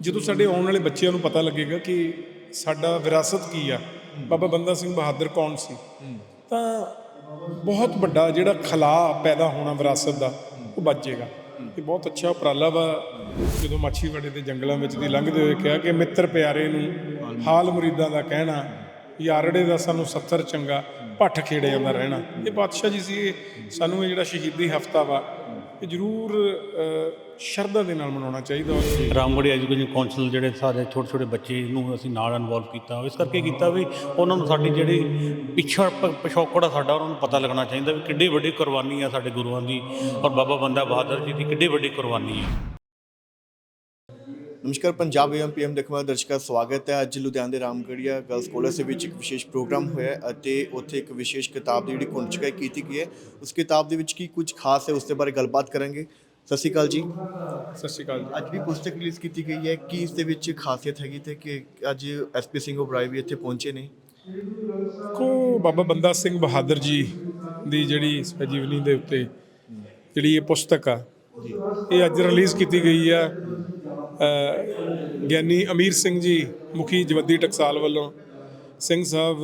ਜਦੋਂ ਸਾਡੇ ਆਉਣ ਵਾਲੇ ਬੱਚਿਆਂ ਨੂੰ ਪਤਾ ਲੱਗੇਗਾ ਕਿ ਸਾਡਾ ਵਿਰਾਸਤ ਕੀ ਆ, ਬਾਬਾ ਬੰਦਾ ਸਿੰਘ ਬਹਾਦਰ ਕੌਣ ਸੀ, ਤਾਂ ਬਹੁਤ ਵੱਡਾ ਜਿਹੜਾ ਖਲਾ ਪੈਦਾ ਹੋਣਾ ਵਿਰਾਸਤ ਦਾ, ਉਹ ਬਚ ਜਾਏਗਾ। ਇਹ ਬਹੁਤ ਅੱਛਾ ਉਪਰਾਲਾ ਵਾ, ਜਦੋਂ ਮਾਛੀਵਾੜੇ ਦੇ ਜੰਗਲਾਂ ਵਿੱਚ ਦੀ ਲੰਘਦੇ ਹੋਏ ਕਿਹਾ ਕਿ ਮਿੱਤਰ ਪਿਆਰੇ ਨੂੰ ਹਾਲ ਮੁਰੀਦਾਂ ਦਾ ਕਹਿਣਾ, ਯਾਰੜੇ ਦਾ ਸਾਨੂੰ 70 ਚੰਗਾ, ਭੱਠ ਖੇੜਿਆਂ ਦਾ ਰਹਿਣਾ। ਇਹ ਪਾਤਸ਼ਾਹ ਜੀ ਸੀ ਸਾਨੂੰ ਇਹ ਜਿਹੜਾ ਸ਼ਹੀਦੀ ਹਫਤਾ ਵਾ ਇਹ ਜ਼ਰੂਰ ਸ਼ਰਧਾ ਦੇ ਨਾਲ ਮਨਾਉਣਾ ਚਾਹੀਦਾ ਔਰ ਰਾਮਗੜ੍ਹ ਐਜੂਕੇਸ਼ਨ ਕੌਂਸਲ ਜਿਹੜੇ ਸਾਰੇ ਛੋਟੇ ਛੋਟੇ ਬੱਚੇ ਨੂੰ ਅਸੀਂ ਨਾਲ ਇਨਵੋਲਵ ਕੀਤਾ, ਇਸ ਕਰਕੇ ਕੀਤਾ ਵੀ ਉਹਨਾਂ ਨੂੰ ਸਾਡੀ ਜਿਹੜੀ ਪਿਛੜ ਪਿਛੋਕੜ ਆ ਸਾਡਾ, ਉਹਨਾਂ ਨੂੰ ਪਤਾ ਲੱਗਣਾ ਚਾਹੀਦਾ ਵੀ ਕਿੱਡੀ ਵੱਡੀ ਕੁਰਬਾਨੀ ਆ ਸਾਡੇ ਗੁਰੂਆਂ ਦੀ ਔਰ ਬਾਬਾ ਬੰਦਾ ਬਹਾਦਰ ਜੀ ਦੀ ਕਿੱਡੀ ਵੱਡੀ ਕੁਰਬਾਨੀ ਆ। ਨਮਸਕਾਰ ਪੰਜਾਬ ਏਐਮ ਪੀਐਮ ਦੇਖਣ ਵਾਲੇ ਦਰਸ਼ਕਾਂ ਦਾ ਸਵਾਗਤ ਹੈ। ਅੱਜ ਲੁਧਿਆਣਾ ਦੇ ਰਾਮਗੜੀਆ ਗਰਲਸ ਕਾਲਜ ਦੇ ਵਿੱਚ ਇੱਕ ਵਿਸ਼ੇਸ਼ ਪ੍ਰੋਗਰਾਮ ਹੋਇਆ ਅਤੇ ਉੱਥੇ ਇੱਕ ਵਿਸ਼ੇਸ਼ ਕਿਤਾਬ ਦੀ ਜਿਹੜੀ ਕੁੰਚਕਾਈ ਕੀਤੀ ਗਈ ਹੈ। ਉਸ ਕਿਤਾਬ ਦੇ ਵਿੱਚ ਕੀ ਕੁਝ ਖਾਸ ਹੈ ਉਸ ਦੇ ਬਾਰੇ ਗੱਲਬਾਤ ਕਰਾਂਗੇ। ਸਤਿ ਸ਼੍ਰੀ ਅਕਾਲ ਜੀ। ਸਤਿ ਸ਼੍ਰੀ ਅਕਾਲ ਜੀ। ਅੱਜ ਵੀ ਪੁਸਤਕ ਰਿਲੀਜ਼ ਕੀਤੀ ਗਈ ਹੈ। ਕੀ ਇਸ ਦੇ ਵਿੱਚ ਖਾਸੀਅਤ ਹੈਗੀ ਤੇ ਕਿ ਅੱਜ ਐਸਪੀ ਸਿੰਘ ਓਬਰਾਏ ਵੀ ਇੱਥੇ ਪਹੁੰਚੇ ਨੇ? ਕੋ ਬਾਬਾ ਬੰਦਾ ਸਿੰਘ ਬਹਾਦਰ ਜੀ ਦੀ ਜਿਹੜੀ ਸਵੈਜੀਵਨੀ ਦੇ ਉੱਤੇ ਜਿਹੜੀ ਇਹ ਪੁਸਤਕ ਆ ਇਹ ਅੱਜ ਰਿਲੀਜ਼ ਕੀਤੀ ਗਈ ਆ। ਗਿਆਨੀ ਅਮੀਰ ਸਿੰਘ ਜੀ, ਮੁਖੀ ਜਵੱਦੀ ਟਕਸਾਲ ਵੱਲੋਂ ਸਿੰਘ ਸਾਹਿਬ,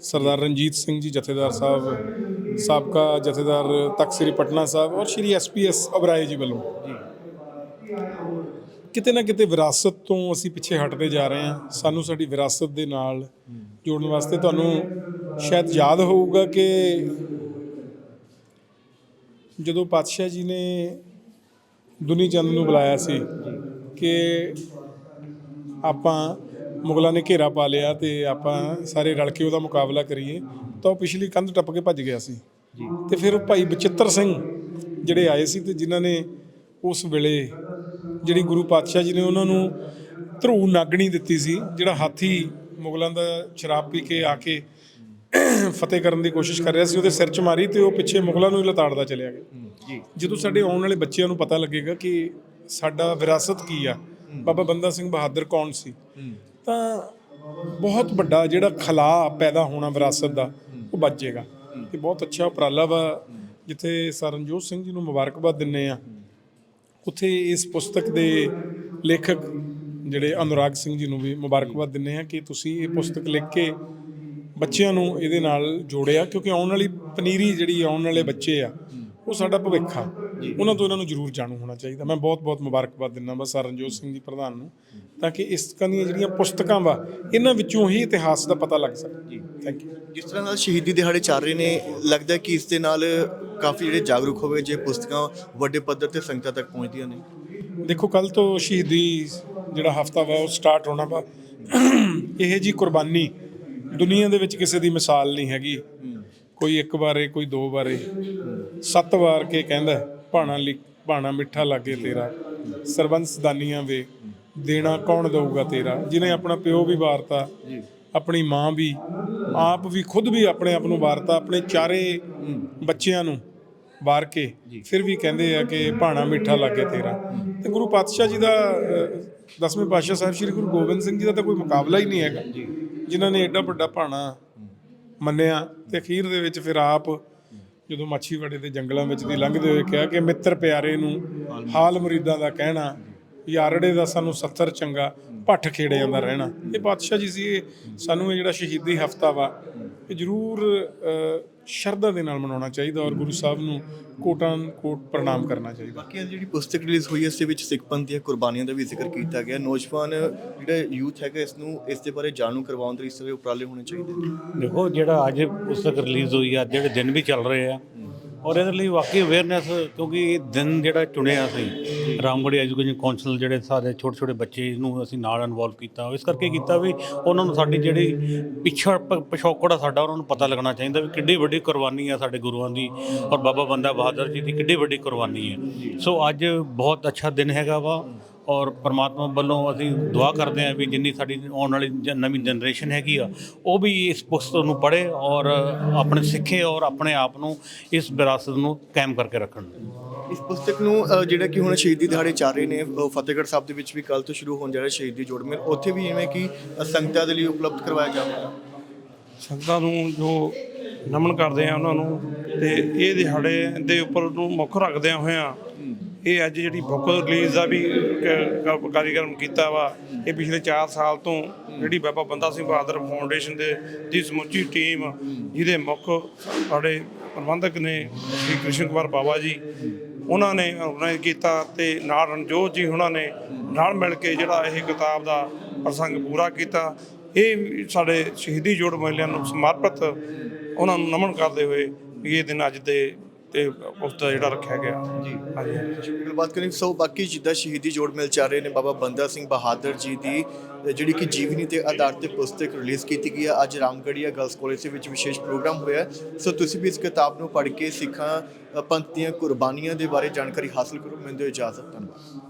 ਸਰਦਾਰ ਰਣਜੀਤ ਸਿੰਘ ਜੀ, ਜਥੇਦਾਰ ਸਾਹਿਬ, ਸਾਬਕਾ ਜਥੇਦਾਰ ਤਖਤ ਸ੍ਰੀ ਪਟਨਾ ਸਾਹਿਬ ਔਰ ਸ਼੍ਰੀ ਐਸਪੀਐਸ ਅਬਰਾਏ ਜੀ ਵੱਲੋਂ। ਕਿਤੇ ਨਾ ਕਿਤੇ ਵਿਰਾਸਤ ਤੋਂ ਅਸੀਂ ਪਿੱਛੇ ਹਟਦੇ ਜਾ ਰਹੇ ਹਾਂ। ਸਾਨੂੰ ਸਾਡੀ ਵਿਰਾਸਤ ਦੇ ਨਾਲ ਜੋੜਨ ਵਾਸਤੇ ਤੁਹਾਨੂੰ ਸ਼ਾਇਦ ਯਾਦ ਹੋਊਗਾ ਕਿ ਜਦੋਂ ਪਾਤਸ਼ਾਹ ਜੀ ਨੇ ਦੁਨੀ ਚੰਦ ਨੂੰ ਬੁਲਾਇਆ ਸੀ ਕਿ ਆਪਾਂ ਮੁਗਲਾਂ ਨੇ ਘੇਰਾ ਪਾ ਲਿਆ ਤੇ ਆਪਾਂ ਸਾਰੇ ਰਲ ਕੇ ਉਹਦਾ ਮੁਕਾਬਲਾ ਕਰੀਏ ਤਾਂ ਉਹ ਪਿਛਲੀ ਕੰਧ ਟੱਪ ਕੇ ਭੱਜ ਗਿਆ ਸੀ। ਤੇ ਫਿਰ ਉਹ ਭਾਈ ਬਚਿੱਤਰ ਸਿੰਘ ਜਿਹੜੇ ਆਏ ਸੀ ਤੇ ਜਿਨ੍ਹਾਂ ਨੇ ਉਸ ਵੇਲੇ ਜਿਹੜੀ ਗੁਰੂ ਪਾਤਸ਼ਾਹ ਜੀ ਨੇ ਉਹਨਾਂ ਨੂੰ ਧਰੂ ਨਾਗਣੀ ਦਿੱਤੀ ਸੀ ਜਿਹੜਾ ਹਾਥੀ ਮੁਗਲਾਂ ਦਾ ਸ਼ਰਾਬ ਪੀ ਕੇ ਆ ਕੇ ਫਤਿਹ ਕਰਨ ਦੀ ਕੋਸ਼ਿਸ਼ ਕਰ ਰਿਹਾ ਸੀ ਉਹਦੇ ਸਿਰ 'ਚ ਮਾਰੀ ਤੇ ਉਹ ਪਿੱਛੇ ਮੁਗਲਾਂ ਨੂੰ ਹੀ ਲਤਾੜਦਾ ਚਲਿਆ ਗਿਆ। ਜੀ। ਜਦੋਂ ਸਾਡੇ ਆਉਣ ਵਾਲੇ ਬੱਚਿਆਂ ਨੂੰ ਪਤਾ ਲੱਗੇਗਾ ਕਿ ਸਾਡਾ ਵਿਰਾਸਤ ਕੀ ਆ ਬਾਬਾ ਬੰਦਾ ਸਿੰਘ ਬਹਾਦਰ ਕੌਣ ਸੀ? ਤਾਂ ਬਹੁਤ ਵੱਡਾ ਜਿਹੜਾ ਖਲਾ ਪੈਦਾ ਹੋਣਾ ਵਿਰਾਸਤ ਦਾ ਉਹ ਬਚ ਜਾਏਗਾ। ਇਹ ਬਹੁਤ ਅੱਛਾ ਉਪਰਾਲਾ ਵਾ ਜਿੱਥੇ ਸਰਨਜੋਤ ਸਿੰਘ ਜੀ ਨੂੰ ਮੁਬਾਰਕਬਾਦ ਦਿੰਨੇ ਆ। ਉੱਥੇ ਇਸ ਪੁਸਤਕ ਦੇ ਲੇਖਕ ਜਿਹੜੇ ਅਨੁਰਾਗ ਸਿੰਘ ਜੀ ਨੂੰ ਵੀ ਮੁਬਾਰਕਬਾਦ ਦਿੰਨੇ ਆ ਕਿ ਤੁਸੀਂ ਇਹ ਪੁਸਤਕ ਲਿਖ ਕੇ ਬੱਚਿਆਂ ਨੂੰ ਇਹਦੇ ਨਾਲ ਜੋੜਿਆ ਕਿਉਂਕਿ ਆਉਣ ਵਾਲੀ ਪਨੀਰੀ ਜਿਹੜੀ ਆਉਣ ਵਾਲੇ ਬੱਚੇ ਆ ਉਹ ਸਾਡਾ ਭਵਿੱਖ ਆ। ਉਹਨਾਂ ਤੋਂ ਇਹਨਾਂ ਨੂੰ ਜ਼ਰੂਰ ਜਾਣੂ ਹੋਣਾ ਚਾਹੀਦਾ। ਮੈਂ ਬਹੁਤ ਬਹੁਤ ਮੁਬਾਰਕਬਾਦ ਦਿੰਦਾ ਬਸ ਸਰਨਜੋਤ ਸਿੰਘ ਜੀ ਪ੍ਰਧਾਨ ਨੂੰ ਤਾਂ ਕਿ ਇਸ ਤਰ੍ਹਾਂ ਦੀਆਂ ਜਿਹੜੀਆਂ ਪੁਸਤਕਾਂ ਵਾ ਇਹਨਾਂ ਵਿੱਚੋਂ ਹੀ ਇਤਿਹਾਸ ਦਾ ਪਤਾ ਲੱਗ ਸਕੇ। ਥੈਂਕ ਯੂ ਜਿਸ ਤਰ੍ਹਾਂ ਨਾਲ ਸ਼ਹੀਦੀ ਦਿਹਾੜੇ ਚੱਲ ਰਹੇ ਨੇ ਲੱਗਦਾ ਕਿ ਇਸ ਦੇ ਨਾਲ ਕਾਫੀ ਜਿਹੜੇ ਜਾਗਰੂਕ ਹੋਵੇ ਜੇ ਪੁਸਤਕਾਂ ਵੱਡੇ ਪੱਧਰ ਤੇ ਸੰਗਤਾਂ ਤੱਕ ਪਹੁੰਚਦੀਆਂ ਨੇ। ਦੇਖੋ ਕੱਲ ਤੋਂ ਸ਼ਹੀਦੀ ਜਿਹੜਾ ਹਫਤਾ ਵਾ ਉਹ ਸਟਾਰਟ ਹੋਣਾ ਵਾ। ਇਹ ਜੀ ਕੁਰਬਾਨੀ ਦੁਨੀਆ ਦੇ ਵਿੱਚ ਕਿਸੇ ਦੀ ਮਿਸਾਲ ਨਹੀਂ ਹੈਗੀ। ਕੋਈ ਇੱਕ ਵਾਰੇ ਕੋਈ ਦੋ ਵਾਰੇ ਸੱਤ ਵਾਰ ਕੇ ਕਹਿੰਦਾ ਭਾਣਾ ਭਾਣਾ ਮਿੱਠਾ ਲਾਗੇ ਤੇਰਾ। ਸਰਬੰਸ ਦਾਨੀਆਂ ਵੇ ਦੇਣਾ ਕੌਣ ਦਊਗਾ ਤੇਰਾ? ਜਿਹਨੇ ਆਪਣਾ ਪਿਓ ਵੀ ਵਾਰਤਾ ਆਪਣੀ ਮਾਂ ਵੀ ਆਪ ਵੀ ਖੁਦ ਵੀ ਆਪਣੇ ਆਪ ਨੂੰ ਵਾਰਤਾ ਆਪਣੇ ਚਾਰੇ ਬੱਚਿਆਂ ਨੂੰ ਵਾਰ ਕੇ ਫਿਰ ਵੀ ਕਹਿੰਦੇ ਆ ਕਿ ਭਾਣਾ ਮਿੱਠਾ ਲੱਗੇ ਤੇਰਾ। ਤੇ ਗੁਰੂ ਪਾਤਸ਼ਾਹ ਜੀ ਦਾ ਦਸਵੇਂ ਪਾਤਸ਼ਾਹ ਸਾਹਿਬ ਸ੍ਰੀ ਗੁਰੂ ਗੋਬਿੰਦ ਸਿੰਘ ਜੀ ਦਾ ਤਾਂ ਕੋਈ ਮੁਕਾਬਲਾ ਹੀ ਨਹੀਂ ਹੈਗਾ। ਜਿਨ੍ਹਾਂ ਨੇ ਐਡਾ ਵੱਡਾ ਭਾਣਾ ਮੰਨਿਆ ਤੇ ਅਖੀਰ ਦੇ ਵਿੱਚ ਫਿਰ ਆਪ ਜਦੋਂ ਮਾਛੀਵਾੜੇ ਦੇ ਜੰਗਲਾਂ ਵਿੱਚ ਦੀ ਲੰਘਦੇ ਹੋਏ ਕਿਹਾ ਕਿ ਮਿੱਤਰ ਪਿਆਰੇ ਨੂੰ ਹਾਲ ਮੁਰੀਦਾਂ ਦਾ ਕਹਿਣਾ, ਯਾਰੜੇ ਦਾ ਸਾਨੂੰ 70 ਚੰਗਾ, ਭੱਠ ਖੇੜਿਆਂ ਦਾ ਰਹਿਣਾ। ਇਹ ਪਾਤਸ਼ਾਹ ਜੀ ਸੀ, ਇਹ ਸਾਨੂੰ ਇਹ ਜਿਹੜਾ ਸ਼ਹੀਦੀ ਹਫਤਾ ਵਾ, ਇਹ ਜ਼ਰੂਰ ਸ਼ਰਧਾ ਦੇ ਨਾਲ ਮਨਾਉਣਾ ਚਾਹੀਦਾ ਔਰ ਗੁਰੂ ਸਾਹਿਬ ਨੂੰ ਕੋਟਾਂ ਕੋਟ ਪ੍ਰਣਾਮ ਕਰਨਾ ਚਾਹੀਦਾ। ਬਾਕੀ ਇਹ ਜਿਹੜੀ ਪੁਸਤਕ ਰਿਲੀਜ਼ ਹੋਈ ਹੈ ਇਸ ਦੇ ਵਿੱਚ ਸਿੱਖ ਪੰਥ ਦੀਆਂ ਕੁਰਬਾਨੀਆਂ ਦਾ ਵੀ ਜ਼ਿਕਰ ਕੀਤਾ ਗਿਆ। ਨੌਜਵਾਨ ਜਿਹੜਾ ਯੂਥ ਹੈਗਾ ਇਸ ਨੂੰ ਇਸ ਦੇ ਬਾਰੇ ਜਾਣੂ ਕਰਵਾਉਣ ਦੇ ਇਸ ਤਰ੍ਹਾਂ ਉਪਰਾਲੇ ਹੋਣੇ ਚਾਹੀਦੇ ਨੇ। ਦੇਖੋ ਜਿਹੜਾ ਅੱਜ ਪੁਸਤਕ ਰਿਲੀਜ਼ ਹੋਈ ਆ ਜਿਹੜੇ ਦਿਨ ਵੀ ਚੱਲ ਰਹੇ ਆ ਔਰ ਇਹਦੇ ਲਈ ਵਾਕਈ ਅਵੇਅਰਨੈਸ ਕਿਉਂਕਿ ਇਹ ਦਿਨ ਜਿਹੜਾ ਚੁਣਿਆ ਸੀ ਰਾਮਗੜ੍ਹ ਐਜੂਕੇਸ਼ਨ ਕੌਂਸਲ ਜਿਹੜੇ ਸਾਰੇ ਛੋਟੇ ਛੋਟੇ ਬੱਚੇ ਨੂੰ ਅਸੀਂ ਨਾਲ ਇਨਵੋਲਵ ਕੀਤਾ, ਇਸ ਕਰਕੇ ਕੀਤਾ ਵੀ ਉਹਨਾਂ ਨੂੰ ਸਾਡੀ ਜਿਹੜੀ ਪਿਛੜ ਪ- ਪਿਛੋਕੜ ਆ ਸਾਡਾ, ਉਹਨਾਂ ਨੂੰ ਪਤਾ ਲੱਗਣਾ ਚਾਹੀਦਾ ਵੀ ਕਿੱਡੀ ਵੱਡੀ ਕੁਰਬਾਨੀ ਆ ਸਾਡੇ ਗੁਰੂਆਂ ਦੀ ਔਰ ਬਾਬਾ ਬੰਦਾ ਬਹਾਦਰ ਜੀ ਦੀ ਕਿੱਡੀ ਵੱਡੀ ਕੁਰਬਾਨੀ ਹੈ। ਸੋ ਅੱਜ ਬਹੁਤ ਅੱਛਾ ਦਿਨ ਹੈਗਾ ਵਾ ਔਰ ਪਰਮਾਤਮਾ ਵੱਲੋਂ ਅਸੀਂ ਦੁਆ ਕਰਦੇ ਹਾਂ ਵੀ ਜਿੰਨੀ ਸਾਡੀ ਆਉਣ ਵਾਲੀ ਜ- ਨਵੀਂ ਜਨਰੇਸ਼ਨ ਹੈਗੀ ਆ ਉਹ ਵੀ ਇਸ ਪੁਸਤਕ ਨੂੰ ਪੜ੍ਹੇ ਔਰ ਆਪਣੇ ਸਿੱਖੇ ਔਰ ਆਪਣੇ ਆਪ ਨੂੰ ਇਸ ਵਿਰਾਸਤ ਨੂੰ ਕਾਇਮ ਕਰਕੇ ਰੱਖਣ। ਇਸ ਪੁਸਤਕ ਨੂੰ ਅ, ਜਿਹੜਾ ਕਿ ਹੁਣ ਸ਼ਹੀਦੀ ਦਿਹਾੜੇ ਚੱਲ ਰਹੇ ਨੇ ਅ, ਫਤਿਹਗੜ੍ਹ ਸਾਹਿਬ ਦੇ ਵਿੱਚ ਵੀ ਕੱਲ ਤੋਂ ਸ਼ੁਰੂ ਹੋਣ ਜਾ ਰਿਹਾ ਸ਼ਹੀਦੀ ਜੋੜ ਮੇਲ ਉੱਥੇ ਵੀ ਜਿਵੇਂ ਕਿ ਅ, ਸੰਗਤਾਂ ਦੇ ਲਈ ਉਪਲਬਧ ਕਰਵਾਇਆ ਜਾਵੇਗਾ ਸੰਗਤਾਂ ਨੂੰ ਜੋ ਨਮਨ ਕਰਦੇ ਆ ਉਹਨਾਂ ਨੂੰ ਤੇ ਇਹ ਦਿਹਾੜੇ ਦੇ ਉੱਪਰ ਨੂੰ ਮੁੱਖ ਰੱਖਦਿਆਂ ਹੋਇਆਂ ਇਹ ਅੱਜ ਜਿਹੜੀ ਬੁੱਕ ਰਿਲੀਜ਼ ਦਾ ਵੀ ਕਾਰਜਕ੍ਰਮ ਕੀਤਾ ਵਾ, ਇਹ ਪਿਛਲੇ 4 ਸਾਲ ਤੋਂ ਜਿਹੜੀ ਬਾਬਾ ਬੰਦਾ ਸਿੰਘ ਬਹਾਦਰ ਫਾਊਂਡੇਸ਼ਨ ਦੇ, ਦੀ ਸਮੁੱਚੀ ਟੀਮ ਜਿਹਦੇ ਮੁੱਖ ਸਾਡੇ ਪ੍ਰਬੰਧਕ ਨੇ ਸ੍ਰੀ ਕ੍ਰਿਸ਼ਨ ਕੁਮਾਰ ਬਾਬਾ ਜੀ, ਉਹਨਾਂ ਨੇ ਆਰਗੇਨਾਈਜ਼ ਕੀਤਾ ਤੇ ਨਾਲ ਰਣਜੋਤ ਜੀ ਉਹਨਾਂ ਨੇ ਨਾਲ ਮਿਲ ਕੇ ਜਿਹੜਾ ਇਹ ਕਿਤਾਬ ਦਾ ਪ੍ਰਸੰਗ ਪੂਰਾ ਕੀਤਾ। ਇਹ ਸਾਡੇ ਸ਼ਹੀਦੀ ਜੋੜ ਮੇਲਿਆਂ ਨੂੰ ਸਮਰਪਿਤ ਉਹਨਾਂ ਨੂੰ ਨਮਨ ਕਰਦੇ ਹੋਏ ਇਹ ਦਿਨ ਅੱਜ ਦੇ ਤੇ ਉਸ ਦਾ ਜਿਹੜਾ ਰੱਖਿਆ ਗਿਆ। ਜੀ। ਹਾਂਜੀ। ਗੱਲਬਾਤ ਕਰੀ ਸੋ ਬਾਕੀ ਜਿੱਦਾਂ ਸ਼ਹੀਦੀ ਜੋੜ ਮਿਲ ਚੱਲ ਰਹੇ ਨੇ ਬਾਬਾ ਬੰਦਾ ਸਿੰਘ ਬਹਾਦਰ ਜੀ ਦੀ ਜਿਹੜੀ ਕਿ ਜੀਵਨੀ ਤੇ ਆਧਾਰਿਤ ਤੇ ਪੁਸਤਕ ਰਿਲੀਜ਼ ਕੀਤੀ ਗਈ ਹੈ। ਅੱਜ ਰਾਮਗੜੀਆ ਗਰਲਸ ਕਾਲਜ ਦੇ ਵਿੱਚ ਵਿਸ਼ੇਸ਼ ਪ੍ਰੋਗਰਾਮ ਹੋਇਆ। ਸੋ ਤੁਸੀਂ ਵੀ ਇਸ ਕਿਤਾਬ ਨੂੰ ਪੜ੍ਹ ਕੇ ਸਿੱਖਾਂ ਪੰਥ ਦੀਆਂ ਕੁਰਬਾਨੀਆਂ ਦੇ ਬਾਰੇ ਜਾਣਕਾਰੀ ਹਾਸਲ ਕਰੋ। ਮੈਨੂੰ ਦਿਓ ਇਜਾਜ਼ਤ। ਧੰਨਵਾਦ।